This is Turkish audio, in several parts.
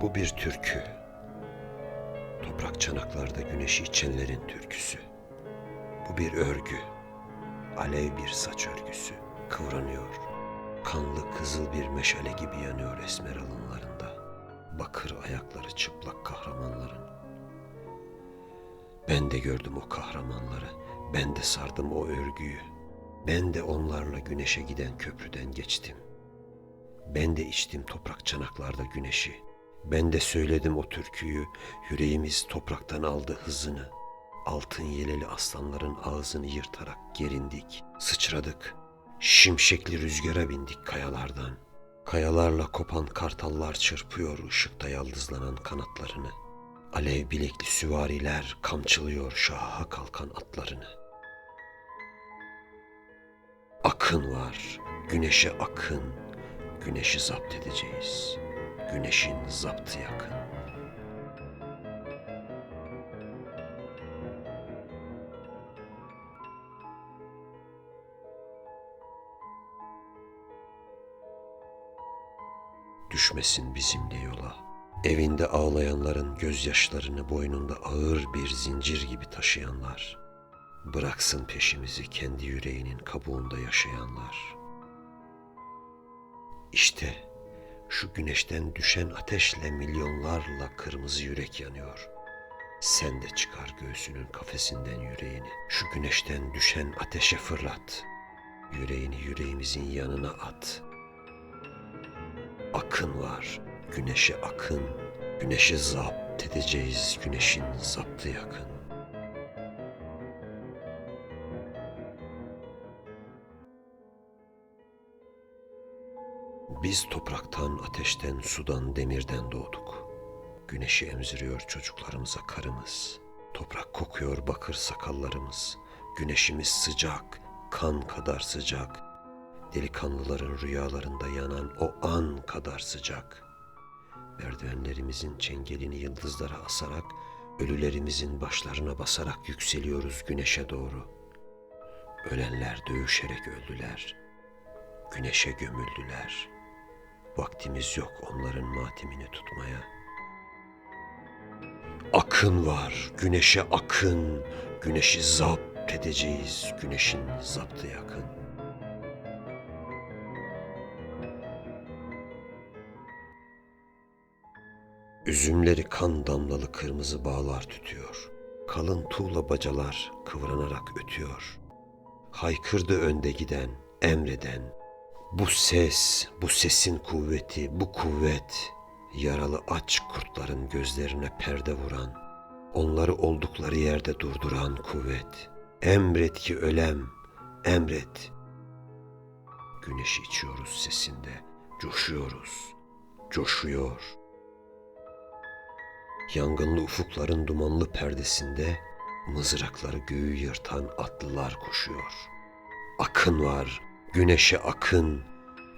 Bu bir türkü. Toprak çanaklarda güneşi içenlerin türküsü. Bu bir örgü. Alev bir saç örgüsü. Kıvranıyor. Kanlı kızıl bir meşale gibi yanıyor esmer alınlarında. Bakır ayakları çıplak kahramanların. Ben de gördüm o kahramanları. Ben de sardım o örgüyü. Ben de onlarla güneşe giden köprüden geçtim. Ben de içtim toprak çanaklarda güneşi. Ben de söyledim o türküyü. Yüreğimiz topraktan aldı hızını. Altın yeleli aslanların ağzını yırtarak gerindik. Sıçradık. Şimşekli rüzgara bindik kayalardan. Kayalarla kopan kartallar çırpıyor ışıkta yaldızlanan kanatlarını. Alev bilekli süvariler kamçılıyor şaha kalkan atlarını. Akın var, güneşe akın, güneşi zapt edeceğiz. Güneşin zaptı yakın. Düşmesin bizimle yola. Evinde ağlayanların gözyaşlarını boynunda ağır bir zincir gibi taşıyanlar. Bıraksın peşimizi kendi yüreğinin kabuğunda yaşayanlar. İşte şu güneşten düşen ateşle milyonlarla kırmızı yürek yanıyor. Sen de çıkar göğsünün kafesinden yüreğini. Şu güneşten düşen ateşe fırlat. Yüreğini yüreğimizin yanına at. Akın var, güneşe akın. Güneşi zapt edeceğiz, güneşin zaptı yakın. Biz topraktan, ateşten, sudan, demirden doğduk. Güneşi emziriyor çocuklarımıza karımız. Toprak kokuyor bakır sakallarımız. Güneşimiz sıcak, kan kadar sıcak. Delikanlıların rüyalarında yanan o an kadar sıcak. Merdivenlerimizin çengelini yıldızlara asarak, ölülerimizin başlarına basarak yükseliyoruz güneşe doğru. Ölenler dövüşerek öldüler. Güneşe gömüldüler.'' Vaktimiz yok onların matemini tutmaya. Akın var, güneşe akın, güneşi zapt edeceğiz, güneşin zaptı yakın. Üzümleri kan damlalı kırmızı bağlar tütüyor. Kalın tuğla bacalar kıvranarak ötüyor. Haykırdı önde giden, emreden, bu ses, bu sesin kuvveti, bu kuvvet, yaralı aç kurtların gözlerine perde vuran, onları oldukları yerde durduran kuvvet. Emret ki ölem, emret. Güneşi içiyoruz sesinde, coşuyoruz, coşuyor. Yangınlı ufukların dumanlı perdesinde mızrakları göğü yırtan atlılar koşuyor. Akın var, Güneşe akın,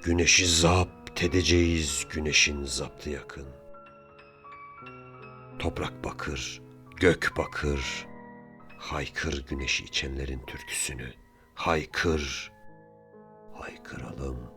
güneşi zapt edeceğiz, güneşin zaptı yakın. Toprak bakır, gök bakır, haykır güneşi içenlerin türküsünü, haykır, haykıralım.''